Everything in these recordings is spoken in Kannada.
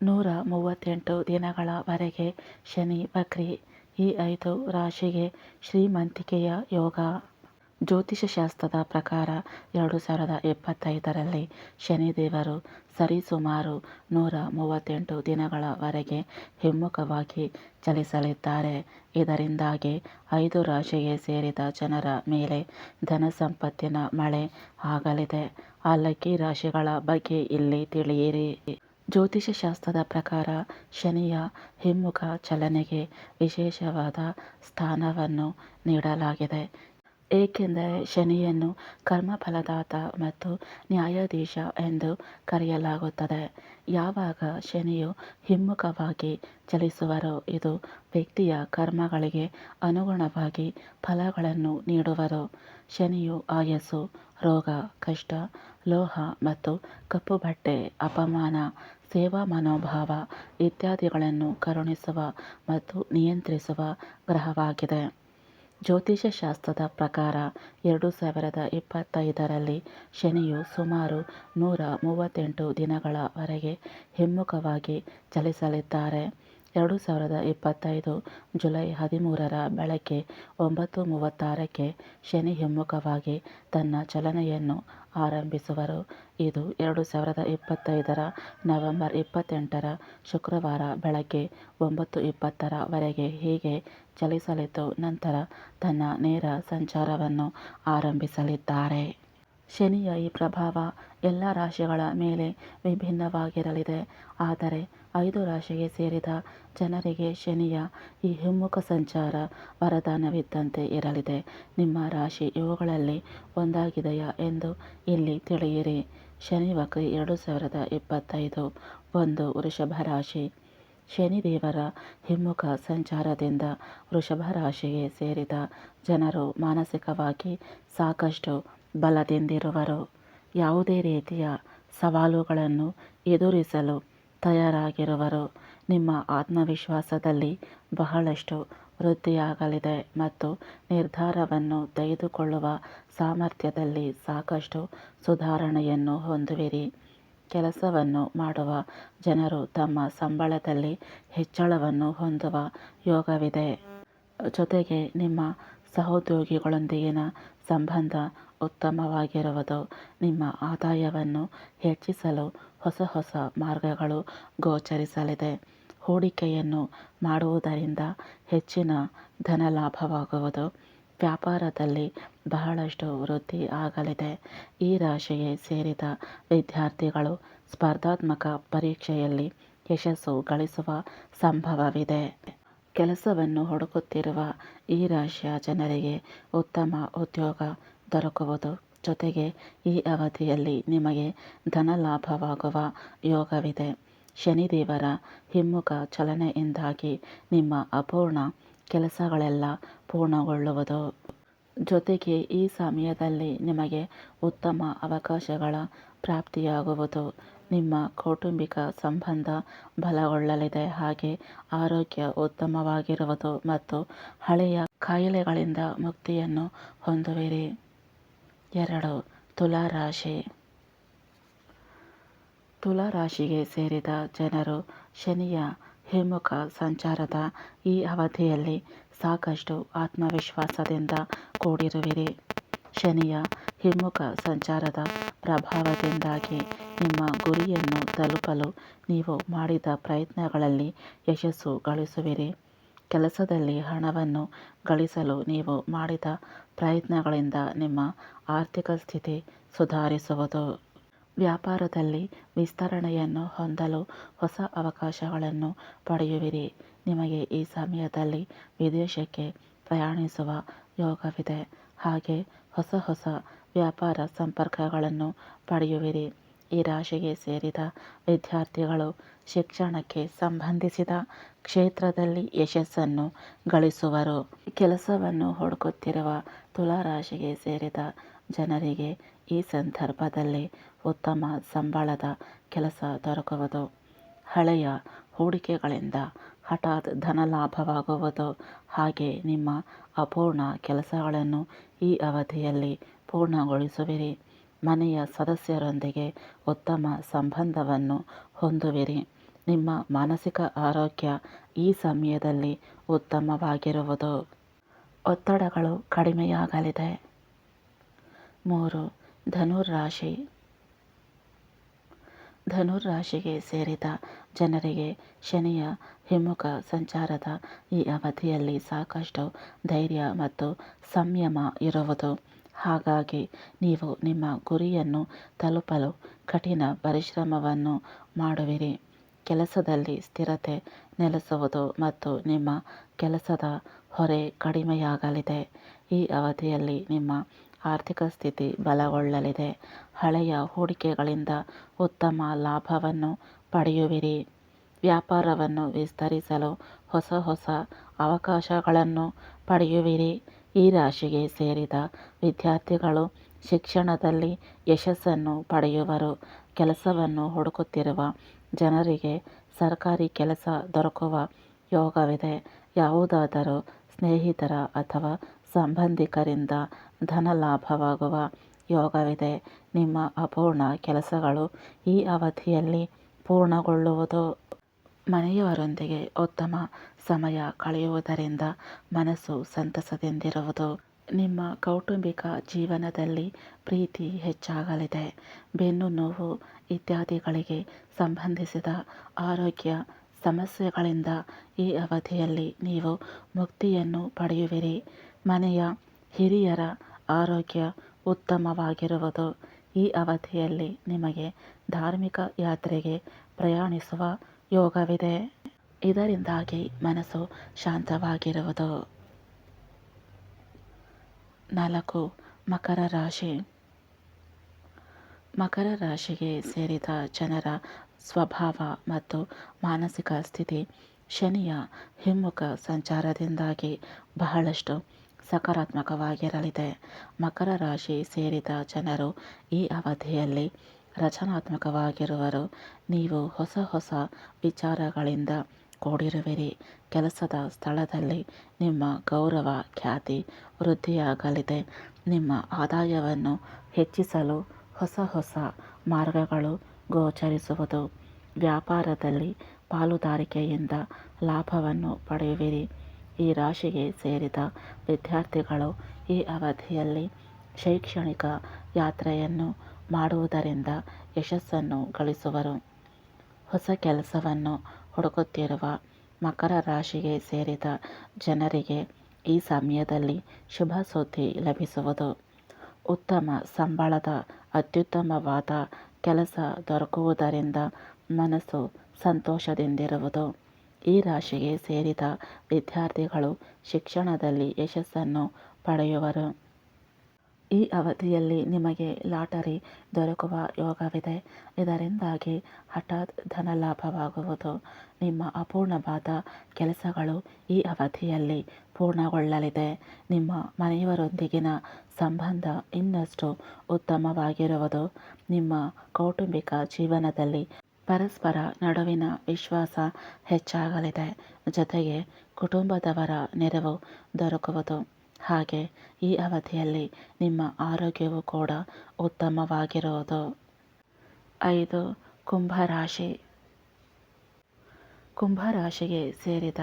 ನೂರ ಮೂವತ್ತೆಂಟು ದಿನಗಳವರೆಗೆ ಶನಿ, ವಕ್ರಿ ಈ ಐದು ರಾಶಿಗೆ ಶ್ರೀಮಂತಿಕೆಯ ಯೋಗ. ಜ್ಯೋತಿಷಶಾಸ್ತ್ರದ ಪ್ರಕಾರ ಎರಡು ಸಾವಿರದ ಇಪ್ಪತ್ತೈದರಲ್ಲಿ ಶನಿದೇವರು ಸರಿಸುಮಾರು ನೂರ ಮೂವತ್ತೆಂಟು ದಿನಗಳವರೆಗೆ ಹಿಮ್ಮುಖವಾಗಿ ಚಲಿಸಲಿದ್ದಾರೆ. ಇದರಿಂದಾಗಿ ಐದು ರಾಶಿಗೆ ಸೇರಿದ ಜನರ ಮೇಲೆ ಧನ ಸಂಪತ್ತಿನ ಮಳೆ ಆಗಲಿದೆ. ಆ ಲಕ್ಕಿ ರಾಶಿಗಳ ಬಗ್ಗೆ ಇಲ್ಲಿ ತಿಳಿಯಿರಿ. ಜ್ಯೋತಿಷಶಾಸ್ತ್ರದ ಪ್ರಕಾರ ಶನಿಯ ಹಿಮ್ಮುಖ ಚಲನೆಗೆ ವಿಶೇಷವಾದ ಸ್ಥಾನವನ್ನು ನೀಡಲಾಗಿದೆ. ಏಕೆಂದರೆ ಶನಿಯನ್ನು ಕರ್ಮಫಲದಾತ ಮತ್ತು ನ್ಯಾಯಾಧೀಶ ಎಂದು ಕರೆಯಲಾಗುತ್ತದೆ. ಯಾವಾಗ ಶನಿಯು ಹಿಮ್ಮುಖವಾಗಿ ಚಲಿಸುವರೋ ಇದು ವ್ಯಕ್ತಿಯ ಕರ್ಮಗಳಿಗೆ ಅನುಗುಣವಾಗಿ ಫಲಗಳನ್ನು ನೀಡುವರು, ಶನಿಯು ಆಯಸ್ಸು ರೋಗ, ಕಷ್ಟ, ಲೋಹ ಮತ್ತು ಕಪ್ಪು ಬಟ್ಟೆ, ಅಪಮಾನ, ಸೇವಾ ಮನೋಭಾವ ಇತ್ಯಾದಿಗಳನ್ನು ಕರುಣಿಸುವ ಮತ್ತು ನಿಯಂತ್ರಿಸುವ ಗ್ರಹವಾಗಿದೆ. ಜ್ಯೋತಿಷಶಾಸ್ತ್ರದ ಪ್ರಕಾರ ಎರಡು ಸಾವಿರದ ಇಪ್ಪತ್ತೈದರಲ್ಲಿ ಶನಿಯು ಸುಮಾರು ನೂರ ಮೂವತ್ತೆಂಟು ದಿನಗಳವರೆಗೆ ಹಿಮ್ಮುಖವಾಗಿ ಚಲಿಸಲಿದ್ದಾರೆ. ಎರಡು ಸಾವಿರದ ಇಪ್ಪತ್ತೈದು ಜುಲೈ ಹದಿಮೂರರ ಬೆಳಗ್ಗೆ ಒಂಬತ್ತು ಮೂವತ್ತಾರಕ್ಕೆ ಶನಿ ಹಿಮ್ಮುಖವಾಗಿ ತನ್ನ ಚಲನೆಯನ್ನು ಆರಂಭಿಸುವರು. ಇದು ಎರಡು ಸಾವಿರದ ಇಪ್ಪತ್ತೈದರ ನವೆಂಬರ್ ಇಪ್ಪತ್ತೆಂಟರ ಶುಕ್ರವಾರ ಬೆಳಗ್ಗೆ ಒಂಬತ್ತು ಇಪ್ಪತ್ತರವರೆಗೆ ಹೀಗೆ ಚಲಿಸಲಿದ್ದು, ನಂತರ ತನ್ನ ನೇರ ಸಂಚಾರವನ್ನು ಆರಂಭಿಸಲಿದ್ದಾರೆ. ಶನಿಯ ಈ ಪ್ರಭಾವ ಎಲ್ಲ ರಾಶಿಗಳ ಮೇಲೆ ವಿಭಿನ್ನವಾಗಿರಲಿದೆ. ಆದರೆ ಐದು ರಾಶಿಗೆ ಸೇರಿದ ಜನರಿಗೆ ಶನಿಯ ಈ ಹಿಮ್ಮುಖ ಸಂಚಾರ ವರದಾನವಿದ್ದಂತೆ ಇರಲಿದೆ. ನಿಮ್ಮ ರಾಶಿ ಇವುಗಳಲ್ಲಿ ಒಂದಾಗಿದೆಯಾ ಎಂದು ಇಲ್ಲಿ ತಿಳಿಯಿರಿ. ಶನಿ ವಕ್ರಿ ಎರಡು ಸಾವಿರದ ಇಪ್ಪತ್ತೈದು, ಒಂದು ವೃಷಭ ರಾಶಿ. ಶನಿದೇವರ ಹಿಮ್ಮುಖ ಸಂಚಾರದಿಂದ ವೃಷಭ ರಾಶಿಗೆ ಸೇರಿದ ಜನರು ಮಾನಸಿಕವಾಗಿ ಸಾಕಷ್ಟು ಬಲದಿಂದಿರುವರು. ಯಾವುದೇ ರೀತಿಯ ಸವಾಲುಗಳನ್ನು ಎದುರಿಸಲು ತಯಾರಾಗಿರುವರು. ನಿಮ್ಮ ಆತ್ಮವಿಶ್ವಾಸದಲ್ಲಿ ಬಹಳಷ್ಟು ವೃದ್ಧಿಯಾಗಲಿದೆ ಮತ್ತು ನಿರ್ಧಾರವನ್ನು ತೆಗೆದುಕೊಳ್ಳುವ ಸಾಮರ್ಥ್ಯದಲ್ಲಿ ಸಾಕಷ್ಟು ಸುಧಾರಣೆಯನ್ನು ಹೊಂದುವಿರಿ. ಕೆಲಸವನ್ನು ಮಾಡುವ ಜನರು ತಮ್ಮ ಸಂಬಳದಲ್ಲಿ ಹೆಚ್ಚಳವನ್ನು ಹೊಂದುವ ಯೋಗವಿದೆ. ಜೊತೆಗೆ ನಿಮ್ಮ ಸಹೋದ್ಯೋಗಿಗಳೊಂದಿಗಿನ ಸಂಬಂಧ ಉತ್ತಮವಾಗಿರುವುದು. ನಿಮ್ಮ ಆದಾಯವನ್ನು ಹೆಚ್ಚಿಸಲು ಹೊಸ ಹೊಸ ಮಾರ್ಗಗಳು ಗೋಚರಿಸಲಿದೆ. ಹೂಡಿಕೆಯನ್ನು ಮಾಡುವುದರಿಂದ ಹೆಚ್ಚಿನ ಧನಲಾಭವಾಗುವುದು. ವ್ಯಾಪಾರದಲ್ಲಿ ಬಹಳಷ್ಟು ವೃದ್ಧಿ ಆಗಲಿದೆ. ಈ ರಾಶಿಗೆ ಸೇರಿದ ವಿದ್ಯಾರ್ಥಿಗಳು ಸ್ಪರ್ಧಾತ್ಮಕ ಪರೀಕ್ಷೆಯಲ್ಲಿ ಯಶಸ್ಸು ಗಳಿಸುವ ಸಂಭವವಿದೆ. ಕೆಲಸವನ್ನು ಹುಡುಕುತ್ತಿರುವ ಈ ರಾಶಿಯ ಜನರಿಗೆ ಉತ್ತಮ ಉದ್ಯೋಗ ದೊರಕುವುದು. ಜೊತೆಗೆ ಈ ಅವಧಿಯಲ್ಲಿ ನಿಮಗೆ ಧನಲಾಭವಾಗುವ ಯೋಗವಿದೆ. ಶನಿದೇವರ ಹಿಮ್ಮುಖ ಚಲನೆಯಿಂದಾಗಿ ನಿಮ್ಮ ಅಪೂರ್ಣ ಕೆಲಸಗಳೆಲ್ಲ ಪೂರ್ಣಗೊಳ್ಳುವುದು. ಜೊತೆಗೆ ಈ ಸಮಯದಲ್ಲಿ ನಿಮಗೆ ಉತ್ತಮ ಅವಕಾಶಗಳ ಪ್ರಾಪ್ತಿಯಾಗುವುದು. ನಿಮ್ಮ ಕೌಟುಂಬಿಕ ಸಂಬಂಧ ಬಲಗೊಳ್ಳಲಿದೆ. ಹಾಗೆ ಆರೋಗ್ಯ ಉತ್ತಮವಾಗಿರುವುದು ಮತ್ತು ಹಳೆಯ ಕಾಯಿಲೆಗಳಿಂದ ಮುಕ್ತಿಯನ್ನು ಹೊಂದುವಿರಿ. ಎರಡು. ತುಲಾರಾಶಿ. ತುಲಾರಾಶಿಗೆ ತುಲಾ ರಾಶಿಗೆ ಸೇರಿದ ಜನರು ಶನಿಯ ಹಿಮ್ಮುಖ ಸಂಚಾರದ ಈ ಅವಧಿಯಲ್ಲಿ ಸಾಕಷ್ಟು ಆತ್ಮವಿಶ್ವಾಸದಿಂದ ಕೂಡಿರುವಿರಿ. ಶನಿಯ ಹಿಮ್ಮುಖ ಸಂಚಾರದ ಪ್ರಭಾವದಿಂದಾಗಿ ನಿಮ್ಮ ಗುರಿಯನ್ನು ತಲುಪಲು ನೀವು ಮಾಡಿದ ಪ್ರಯತ್ನಗಳಲ್ಲಿ ಯಶಸ್ಸು ಗಳಿಸುವಿರಿ. ಕೆಲಸದಲ್ಲಿ ಹಣವನ್ನು ಗಳಿಸಲು ನೀವು ಮಾಡಿದ ಪ್ರಯತ್ನಗಳಿಂದ ನಿಮ್ಮ ಆರ್ಥಿಕ ಸ್ಥಿತಿ ಸುಧಾರಿಸುವುದು. ವ್ಯಾಪಾರದಲ್ಲಿ ವಿಸ್ತರಣೆಯನ್ನು ಹೊಂದಲು ಹೊಸ ಅವಕಾಶಗಳನ್ನು ಪಡೆಯುವಿರಿ. ನಿಮಗೆ ಈ ಸಮಯದಲ್ಲಿ ವಿದೇಶಕ್ಕೆ ಪ್ರಯಾಣಿಸುವ ಯೋಗವಿದೆ. ಹಾಗೆ ಹೊಸ ಹೊಸ ವ್ಯಾಪಾರ ಸಂಪರ್ಕಗಳನ್ನು ಪಡೆಯುವಿರಿ. ಈ ರಾಶಿಗೆ ಸೇರಿದ ವಿದ್ಯಾರ್ಥಿಗಳು ಶಿಕ್ಷಣಕ್ಕೆ ಸಂಬಂಧಿಸಿದ ಕ್ಷೇತ್ರದಲ್ಲಿ ಯಶಸ್ಸನ್ನು ಗಳಿಸುವರು. ಕೆಲಸವನ್ನು ಹುಡುಕುತ್ತಿರುವ ತುಲಾ ರಾಶಿಗೆ ಸೇರಿದ ಜನರಿಗೆ ಈ ಸಂದರ್ಭದಲ್ಲಿ ಉತ್ತಮ ಸಂಬಳದ ಕೆಲಸ ದೊರಕುವುದು. ಹಳೆಯ ಹೂಡಿಕೆಗಳಿಂದ ಹಠಾತ್ ಧನಲಾಭವಾಗುವುದು. ಹಾಗೆ ನಿಮ್ಮ ಅಪೂರ್ಣ ಕೆಲಸಗಳನ್ನು ಈ ಅವಧಿಯಲ್ಲಿ ಪೂರ್ಣಗೊಳಿಸುವಿರಿ. ಮನೆಯ ಸದಸ್ಯರೊಂದಿಗೆ ಉತ್ತಮ ಸಂಬಂಧವನ್ನು ಹೊಂದುವಿರಿ. ನಿಮ್ಮ ಮಾನಸಿಕ ಆರೋಗ್ಯ ಈ ಸಮಯದಲ್ಲಿ ಉತ್ತಮವಾಗಿರುವುದು. ಒತ್ತಡಗಳು ಕಡಿಮೆಯಾಗಲಿದೆ. ಮೂರು ಧನುರಾಶಿ ಧನುರಾಶಿಗೆ ಸೇರಿದ ಜನರಿಗೆ ಶನಿಯ ಹಿಮ್ಮುಖ ಸಂಚಾರದ ಈ ಅವಧಿಯಲ್ಲಿ ಸಾಕಷ್ಟು ಧೈರ್ಯ ಮತ್ತು ಸಂಯಮ ಇರುವುದು. ಹಾಗಾಗಿ ನೀವು ನಿಮ್ಮ ಗುರಿಯನ್ನು ತಲುಪಲು ಕಠಿಣ ಪರಿಶ್ರಮವನ್ನು ಮಾಡುವಿರಿ. ಕೆಲಸದಲ್ಲಿ ಸ್ಥಿರತೆ ನೆಲೆಸುವುದು ಮತ್ತು ನಿಮ್ಮ ಕೆಲಸದ ಹೊರೆ ಕಡಿಮೆಯಾಗಲಿದೆ. ಈ ಅವಧಿಯಲ್ಲಿ ನಿಮ್ಮ ಆರ್ಥಿಕ ಸ್ಥಿತಿ ಬಲಗೊಳ್ಳಲಿದೆ. ಹಳೆಯ ಹೂಡಿಕೆಗಳಿಂದ ಉತ್ತಮ ಲಾಭವನ್ನು ಪಡೆಯುವಿರಿ. ವ್ಯಾಪಾರವನ್ನು ವಿಸ್ತರಿಸಲು ಹೊಸ ಹೊಸ ಅವಕಾಶಗಳನ್ನು ಪಡೆಯುವಿರಿ. ಈ ರಾಶಿಗೆ ಸೇರಿದ ವಿದ್ಯಾರ್ಥಿಗಳು ಶಿಕ್ಷಣದಲ್ಲಿ ಯಶಸ್ಸನ್ನು ಪಡೆಯುವರು. ಕೆಲಸವನ್ನು ಹುಡುಕುತ್ತಿರುವ ಜನರಿಗೆ ಸರ್ಕಾರಿ ಕೆಲಸ ದೊರಕುವ ಯೋಗವಿದೆ. ಯಾವುದಾದರೂ ಸ್ನೇಹಿತರ ಅಥವಾ ಸಂಬಂಧಿಕರಿಂದ ಧನಲಾಭವಾಗುವ ಯೋಗವಿದೆ. ನಿಮ್ಮ ಅಪೂರ್ಣ ಕೆಲಸಗಳು ಈ ಅವಧಿಯಲ್ಲಿ ಪೂರ್ಣಗೊಳ್ಳುವುದು. ಮನೆಯವರೊಂದಿಗೆ ಉತ್ತಮ ಸಮಯ ಕಳೆಯುವುದರಿಂದ ಮನಸ್ಸು ಸಂತಸದಿಂದಿರುವುದು. ನಿಮ್ಮ ಕೌಟುಂಬಿಕ ಜೀವನದಲ್ಲಿ ಪ್ರೀತಿ ಹೆಚ್ಚಾಗಲಿದೆ. ಬೆನ್ನು ನೋವು ಇತ್ಯಾದಿಗಳಿಗೆ ಸಂಬಂಧಿಸಿದ ಆರೋಗ್ಯ ಸಮಸ್ಯೆಗಳಿಂದ ಈ ಅವಧಿಯಲ್ಲಿ ನೀವು ಮುಕ್ತಿಯನ್ನು ಪಡೆಯುವಿರಿ. ಮನೆಯ ಹಿರಿಯರ ಆರೋಗ್ಯ ಉತ್ತಮವಾಗಿರುವುದು ಈ ಅವಧಿಯಲ್ಲಿ ನಿಮಗೆ ಧಾರ್ಮಿಕ ಯಾತ್ರೆಗೆ ಪ್ರಯಾಣಿಸುವ ಯೋಗವಿದೆ. ಇದರಿಂದಾಗಿ ಮನಸ್ಸು ಶಾಂತವಾಗಿರುವುದು. ನಾಲ್ಕು, ಮಕರ ರಾಶಿ. ಮಕರ ರಾಶಿಗೆ ಸೇರಿದ ಜನರ ಸ್ವಭಾವ ಮತ್ತು ಮಾನಸಿಕ ಸ್ಥಿತಿ ಶನಿಯ ಹಿಮ್ಮುಖ ಸಂಚಾರದಿಂದಾಗಿ ಬಹಳಷ್ಟು ಸಕಾರಾತ್ಮಕವಾಗಿರಲಿದೆ. ಮಕರ ರಾಶಿ ಸೇರಿದ ಜನರು ಈ ಅವಧಿಯಲ್ಲಿ ರಚನಾತ್ಮಕವಾಗಿರುವರು. ನೀವು ಹೊಸ ಹೊಸ ವಿಚಾರಗಳಿಂದ ಕೂಡಿರುವಿರಿ. ಕೆಲಸದ ಸ್ಥಳದಲ್ಲಿ ನಿಮ್ಮ ಗೌರವ, ಖ್ಯಾತಿ ವೃದ್ಧಿಯಾಗಲಿದೆ. ನಿಮ್ಮ ಆದಾಯವನ್ನು ಹೆಚ್ಚಿಸಲು ಹೊಸ ಹೊಸ ಮಾರ್ಗಗಳು ಗೋಚರಿಸುವುದು. ವ್ಯಾಪಾರದಲ್ಲಿ ಪಾಲುದಾರಿಕೆಯಿಂದ ಲಾಭವನ್ನು ಪಡೆಯುವಿರಿ. ಈ ರಾಶಿಗೆ ಸೇರಿದ ವಿದ್ಯಾರ್ಥಿಗಳು ಈ ಅವಧಿಯಲ್ಲಿ ಶೈಕ್ಷಣಿಕ ಯಾತ್ರೆಯನ್ನು ಮಾಡುವುದರಿಂದ ಯಶಸ್ಸನ್ನು ಗಳಿಸುವರು. ಹೊಸ ಕೆಲಸವನ್ನು ಹುಡುಕುತ್ತಿರುವ ಮಕರ ರಾಶಿಗೆ ಸೇರಿದ ಜನರಿಗೆ ಈ ಸಮಯದಲ್ಲಿ ಶುಭ ಸುದ್ದಿ ಲಭಿಸುವುದು. ಉತ್ತಮ ಸಂಬಳದ ಅತ್ಯುತ್ತಮವಾದ ಕೆಲಸ ದೊರಕುವುದರಿಂದ ಮನಸ್ಸು ಸಂತೋಷದಿಂದಿರುವುದು. ಈ ರಾಶಿಗೆ ಸೇರಿದ ವಿದ್ಯಾರ್ಥಿಗಳು ಶಿಕ್ಷಣದಲ್ಲಿ ಯಶಸ್ಸನ್ನು ಪಡೆಯುವರು. ಈ ಅವಧಿಯಲ್ಲಿ ನಿಮಗೆ ಲಾಟರಿ ದೊರಕುವ ಯೋಗವಿದೆ. ಇದರಿಂದಾಗಿ ಹಠಾತ್ ಧನಲಾಭವಾಗುವುದು. ನಿಮ್ಮ ಅಪೂರ್ಣವಾದ ಕೆಲಸಗಳು ಈ ಅವಧಿಯಲ್ಲಿ ಪೂರ್ಣಗೊಳ್ಳಲಿದೆ. ನಿಮ್ಮ ಮನೆಯವರೊಂದಿಗಿನ ಸಂಬಂಧ ಇನ್ನಷ್ಟು ಉತ್ತಮವಾಗಿರುವುದು. ನಿಮ್ಮ ಕೌಟುಂಬಿಕ ಜೀವನದಲ್ಲಿ ಪರಸ್ಪರ ನಡುವಿನ ವಿಶ್ವಾಸ ಹೆಚ್ಚಾಗಲಿದೆ. ಜೊತೆಗೆ ಕುಟುಂಬದವರ ನೆರವು ದೊರಕುವುದು. ಹಾಗೆ ಈ ಅವಧಿಯಲ್ಲಿ ನಿಮ್ಮ ಆರೋಗ್ಯವು ಕೂಡ ಉತ್ತಮವಾಗಿರುವುದು. ಐದು, ಕುಂಭರಾಶಿ. ಕುಂಭರಾಶಿಗೆ ಸೇರಿದ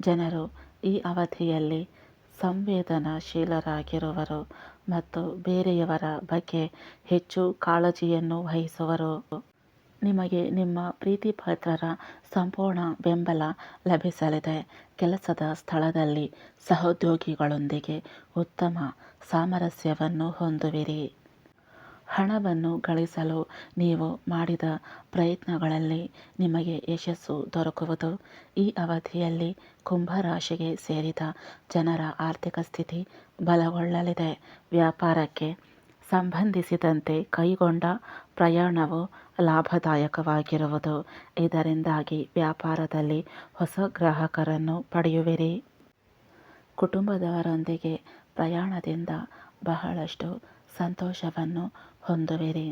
ಜನರು ಈ ಅವಧಿಯಲ್ಲಿ ಸಂವೇದನಾಶೀಲರಾಗಿರುವರು ಮತ್ತು ಬೇರೆಯವರ ಬಗ್ಗೆ ಹೆಚ್ಚು ಕಾಳಜಿಯನ್ನು ವಹಿಸುವರು. ನಿಮಗೆ ನಿಮ್ಮ ಪ್ರೀತಿಪಾತ್ರರ ಸಂಪೂರ್ಣ ಬೆಂಬಲ ಲಭಿಸಲಿದೆ. ಕೆಲಸದ ಸ್ಥಳದಲ್ಲಿ ಸಹೋದ್ಯೋಗಿಗಳೊಂದಿಗೆ ಉತ್ತಮ ಸಾಮರಸ್ಯವನ್ನು ಹೊಂದುವಿರಿ. ಹಣವನ್ನು ಗಳಿಸಲು ನೀವು ಮಾಡಿದ ಪ್ರಯತ್ನಗಳಲ್ಲಿ ನಿಮಗೆ ಯಶಸ್ಸು ದೊರಕುವುದು. ಈ ಅವಧಿಯಲ್ಲಿ ಕುಂಭರಾಶಿಗೆ ಸೇರಿದ ಜನರ ಆರ್ಥಿಕ ಸ್ಥಿತಿ ಬಲಗೊಳ್ಳಲಿದೆ. ವ್ಯಾಪಾರಕ್ಕೆ ಸಂಬಂಧಿಸಿದಂತೆ ಕೈಗೊಂಡ ಪ್ರಯಾಣವು ಲಾಭದಾಯಕವಾಗಿರುವುದು. ಇದರಿಂದಾಗಿ ವ್ಯಾಪಾರದಲ್ಲಿ ಹೊಸ ಗ್ರಾಹಕರನ್ನು ಪಡೆಯುವಿರಿ. ಕುಟುಂಬದವರೊಂದಿಗೆ ಪ್ರಯಾಣದಿಂದ ಬಹಳಷ್ಟು ಸಂತೋಷವನ್ನು ಹೊಂದುವಿರಿ.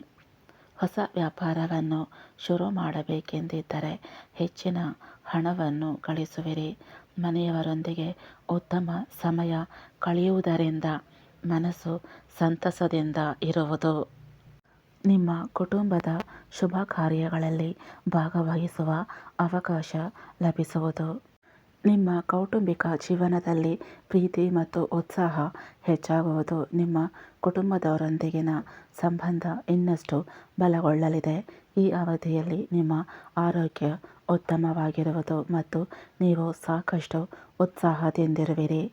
ಹೊಸ ವ್ಯಾಪಾರವನ್ನು ಶುರು ಮಾಡಬೇಕೆಂದಿದ್ದರೆ ಹೆಚ್ಚಿನ ಹಣವನ್ನು ಗಳಿಸುವಿರಿ. ಮನೆಯವರೊಂದಿಗೆ ಉತ್ತಮ ಸಮಯ ಕಳೆಯುವುದರಿಂದ ಮನಸ್ಸು ಸಂತಸದಿಂದ ಇರುವುದು. ನಿಮ್ಮ ಕುಟುಂಬದ ಶುಭ ಕಾರ್ಯಗಳಲ್ಲಿ ಭಾಗವಹಿಸುವ ಅವಕಾಶ ಲಭಿಸುವುದು. ನಿಮ್ಮ ಕೌಟುಂಬಿಕ ಜೀವನದಲ್ಲಿ ಪ್ರೀತಿ ಮತ್ತು ಉತ್ಸಾಹ ಹೆಚ್ಚಾಗುವುದು. ನಿಮ್ಮ ಕುಟುಂಬದವರೊಂದಿಗಿನ ಸಂಬಂಧ ಇನ್ನಷ್ಟು ಬಲಗೊಳ್ಳಲಿದೆ. ಈ ಅವಧಿಯಲ್ಲಿ ನಿಮ್ಮ ಆರೋಗ್ಯ ಉತ್ತಮವಾಗಿರುವುದು ಮತ್ತು ನೀವು ಸಾಕಷ್ಟು ಉತ್ಸಾಹದಿಂದಿರುವಿರಿ.